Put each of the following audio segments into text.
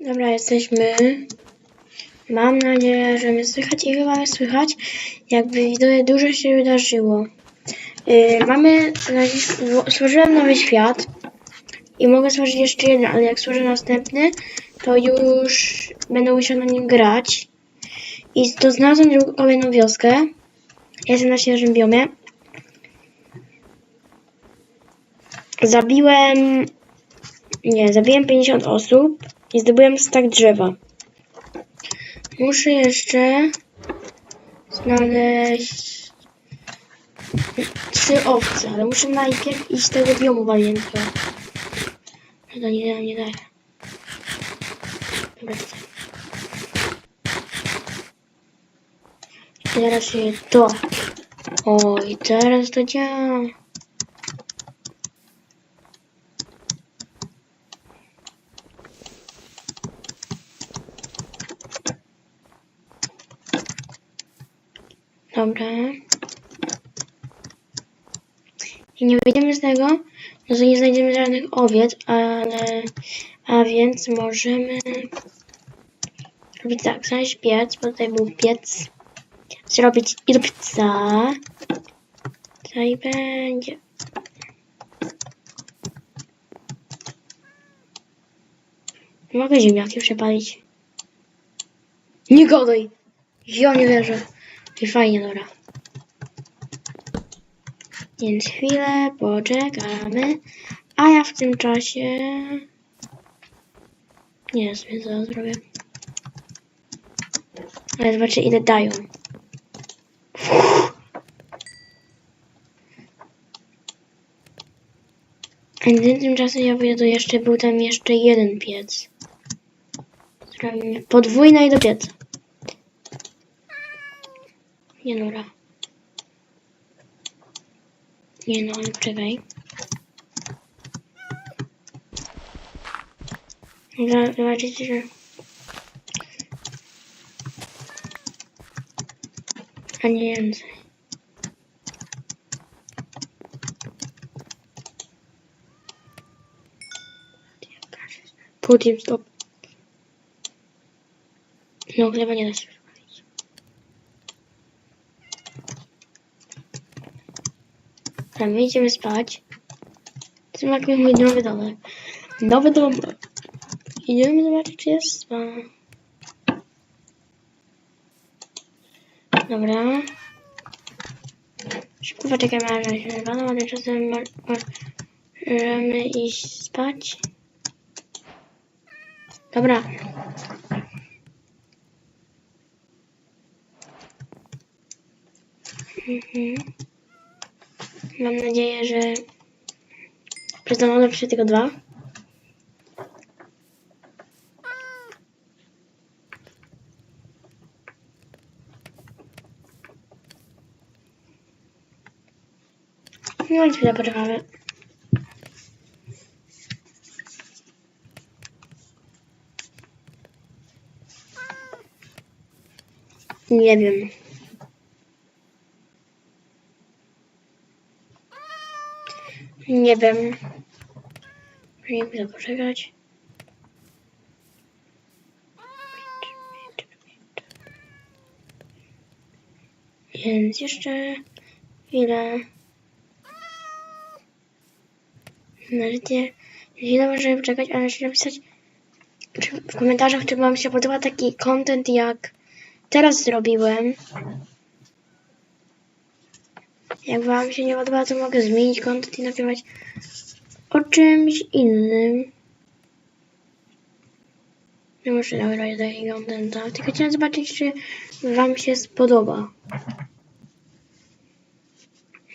Dobra, jesteśmy. Mam nadzieję, że mnie słychać i chyba mnie słychać. Jakby widzę, dużo się wydarzyło. Yy, mamy, stworzyłem nowy świat i mogę stworzyć jeszcze jeden, ale jak stworzę następny, to już będę musiał na nim grać. I to znalazłem drugą kolejną wioskę. Jestem na świeżym biomie. Zabiłem nie, zabiłem 50 osób i zdobyłem stak drzewa. Muszę jeszcze znaleźć trzy owce, ale muszę najpierw iść z tego biomu walientego. No nie, nie daje. Dobra. I teraz się to. O, i teraz to działa. Dobra. I nie wyjdziemy z tego, to nie znajdziemy żadnych owiec, ale... A więc możemy... Zrobić tak, znaleźć piec, bo tutaj był piec. Zrobić i pizza. Tutaj będzie. Mogę ziemniaki przepalić. Nie godaj! Ja nie wierzę. I fajnie, dobra. Więc chwilę poczekamy, a ja w tym czasie... Nie, sobie zaraz zrobię. Ale zobaczę ile dają. A w tym czasie ja wyjadę jeszcze, był tam jeszcze jeden piec. Podwójne i do pieca. Nie Nora. Nie no, ale czekaj. Zobaczycie, że... A nie więcej. Team stop. No, chleba nie da się Dobra, my idziemy spać. Jak mój nowy domek. Nowy domek. Idziemy zobaczyć, czy jest spa. Dobra. Szybko poczekamy, aż się zerwano, a tymczasem mo- możemy iść spać. Dobra. Mhm. Mam nadzieję, że przez domowe przyszły tylko dwa. No i chwilę poczekamy. Nie wiem. Nie wiem. Nie chcę poczekać. Więc jeszcze chwilę. Na życie chwilę możemy poczekać, ale jeszcze napisać w komentarzach, czy wam się podoba taki content, jak teraz zrobiłem. Jak wam się nie podoba, to mogę zmienić content i nagrywać o czymś innym. Nie muszę nagrywać takiego contenta, tylko chciałem zobaczyć, czy wam się spodoba.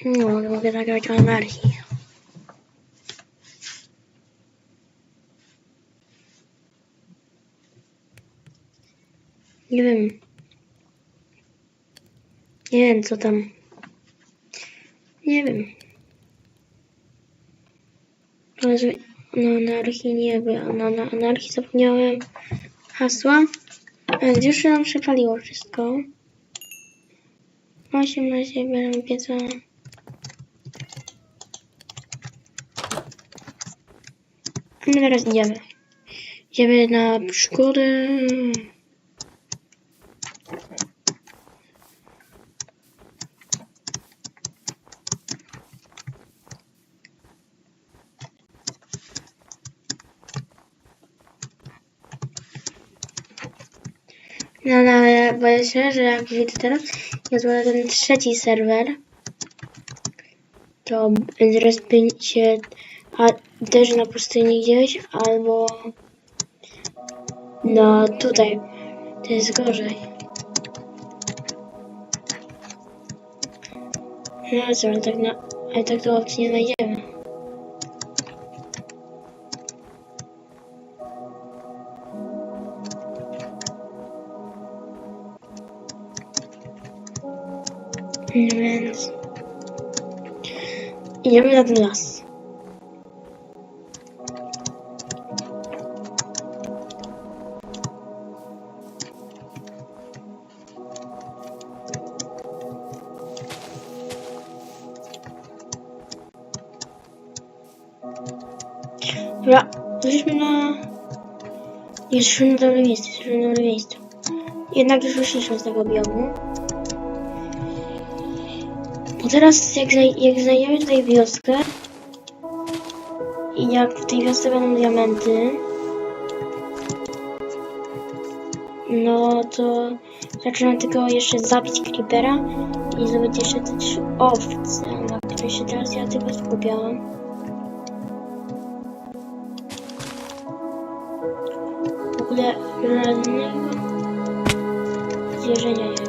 No, mogę nagrywać o anarchii. Nie wiem. Nie wiem, co tam. Nie wiem. Ale na anarchii nie byłem. Na, na anarchii zapomniałem hasła. Ale już się nam przepaliło wszystko. 18 bieram pieca. My teraz idziemy. Idziemy na przygodę. No, no, ale boję się, że jak widzę teraz, ja złożę ten trzeci serwer, to zrespię się a, też na pustyni gdzieś, albo no tutaj. To jest gorzej. No co, ale tak, na, ale tak to opcji nie znajdziemy. Więc... Idziemy na ten las. Dobra, jesteśmy na... Jesteśmy na dobrym miejscu, jesteśmy na dobrym miejscu. Jednak już wyszliśmy z tego biomu. Bo teraz jak, jak znajdziemy tutaj wioskę i jak w tej wiosce będą diamenty, no to zaczynam tylko jeszcze zabić creepera i zdobyć jeszcze te trzy owce, na które się teraz ja tylko skupiałam. W ogóle żadnego zwierzenia nie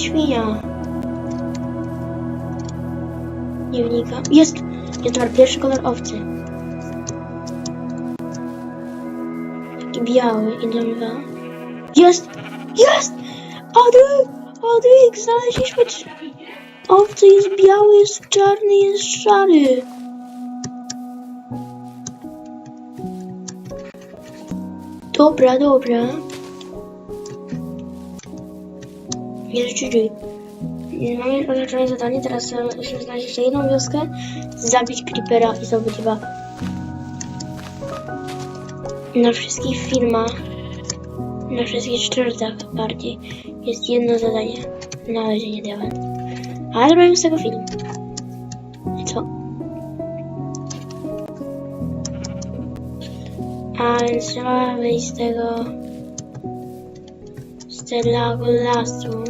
świnia? Nie wnikam. Jest! Jest dobra, pierwszy kolor owcy. Taki biały i dwa. Jest! Jest! Adryk! Adryk! Znaleźliśmy. Owcy jest biały, jest czarny, jest szary. Dobra, dobra. Jest GG. Mamy oznaczone zadanie, teraz musimy znaleźć jeszcze jedną wioskę, zabić creepera i zdobyć dwa. Na wszystkich filmach, na wszystkich szczercach bardziej, jest jedno zadanie. Znalezienie diamentów. Ale zrobimy z tego film. I co? A więc trzeba wyjść z tego... z tego lasu.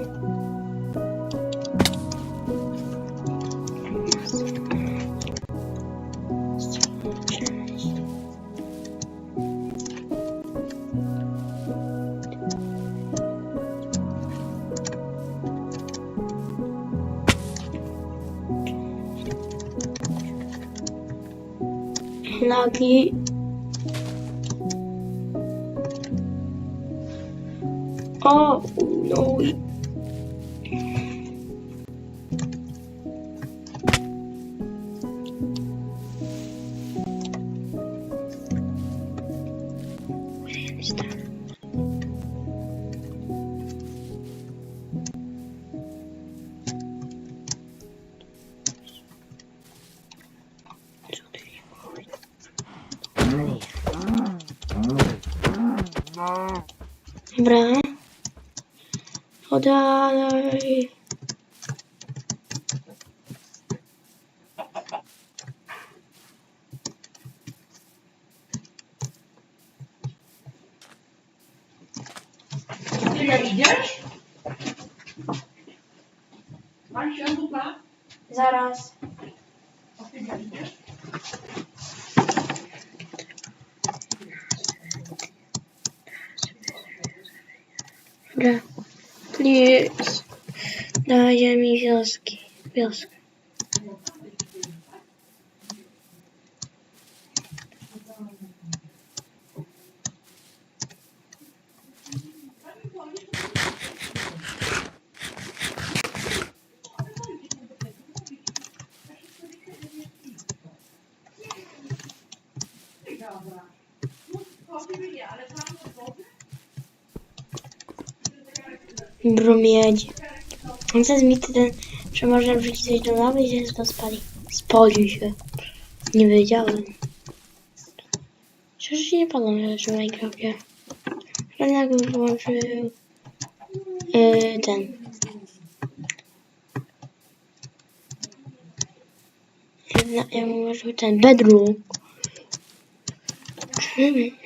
Lagi. O, no. Dobra. Podaj. Ile idziesz? Pan się dupa? Zaraz. A ty ile idziesz? Dobra. Please. Dajcie mi wioski. Wioskę. Dobra. wątpię nie, ale tam wody. Brumiedź. On jest mity ten, że można wrzucić coś do lawy i się to spali. Spalił się. Nie wiedziałem. Przecież nie palą rzeczy w Minecrafcie. Jednak bym wyłączył yy, ten. Jedna, ja bym wyłączył ten bedroom. Hmm.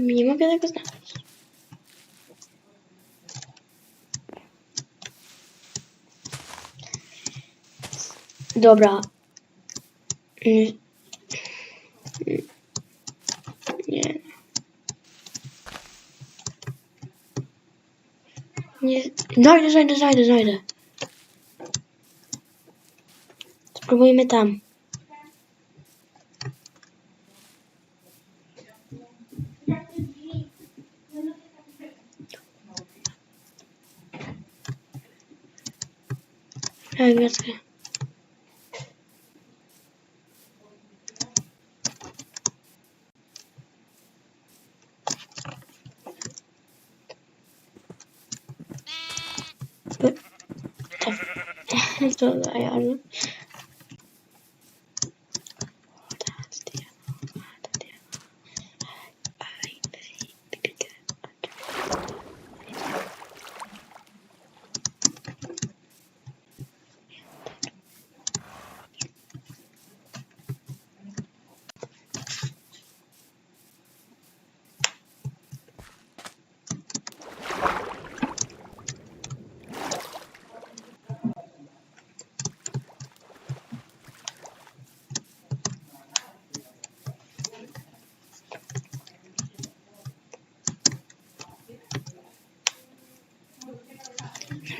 Nie mogę tego znaleźć. Dobra. Mm. Nie. Nie. Znajdę, znajdę, znajdę, znajdę. Spróbujmy tam. Tak, wioskę. Tak. To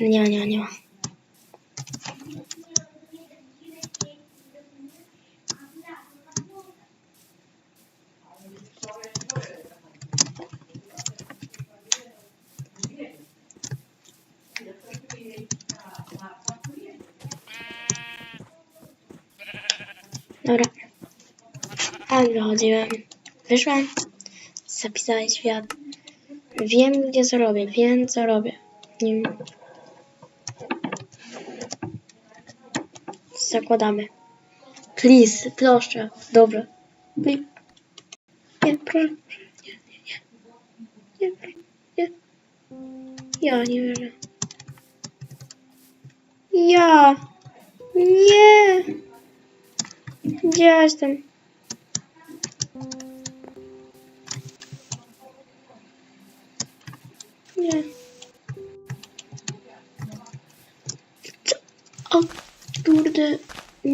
Nie ma, nie ma, nie ma. Dobra. A wychodziłem. Wyszłam. Zapisałem świat. Wiem, gdzie co robię. Wiem, co robię. Nie Zakładamy. Please, proszę. Dobra. Nie, nie proszę. Nie, nie, nie. Nie, proszę, nie. Ja nie wierzę. Ja. Nie. Gdzie ja jestem? Nie.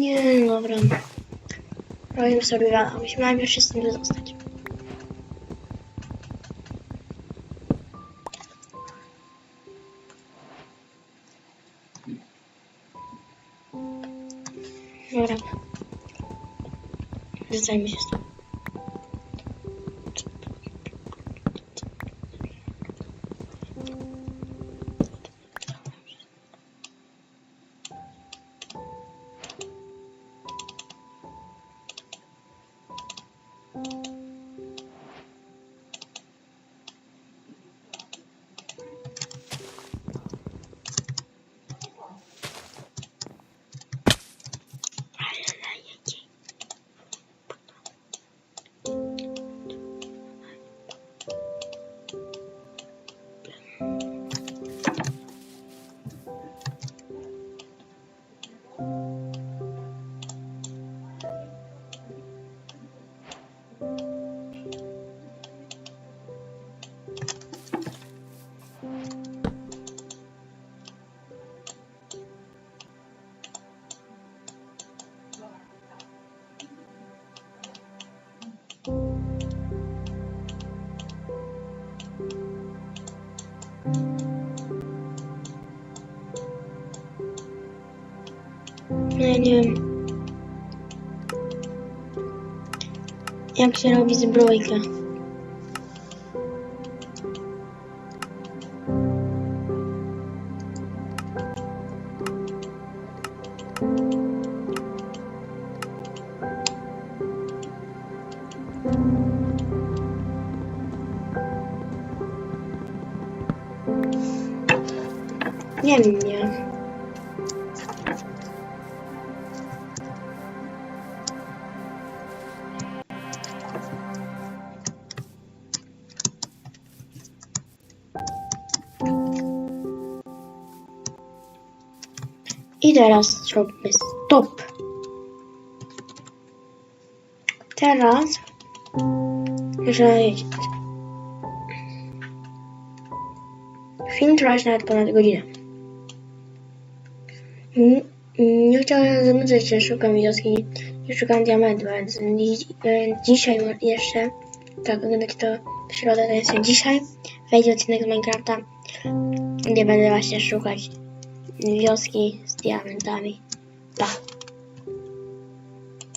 Nie, dobra. Robię sobie gada. Musimy najpierw się z tym dostać. Dobra. Zajmę się z tym. Ja nie wiem. Jak się robi zbrojkę? Nie wiem, nie. Teraz zróbmy stop. Teraz że film trwa już nawet ponad godzinę. Nie chciałem zanudzać się, szukam wioski, nie szukam diamentu, więc dzi- dzisiaj jeszcze, tak oglądać to w środę, to jest dzisiaj, wejdzie odcinek z Minecrafta, gdzie będę właśnie szukać wioski z diamentami. Pa!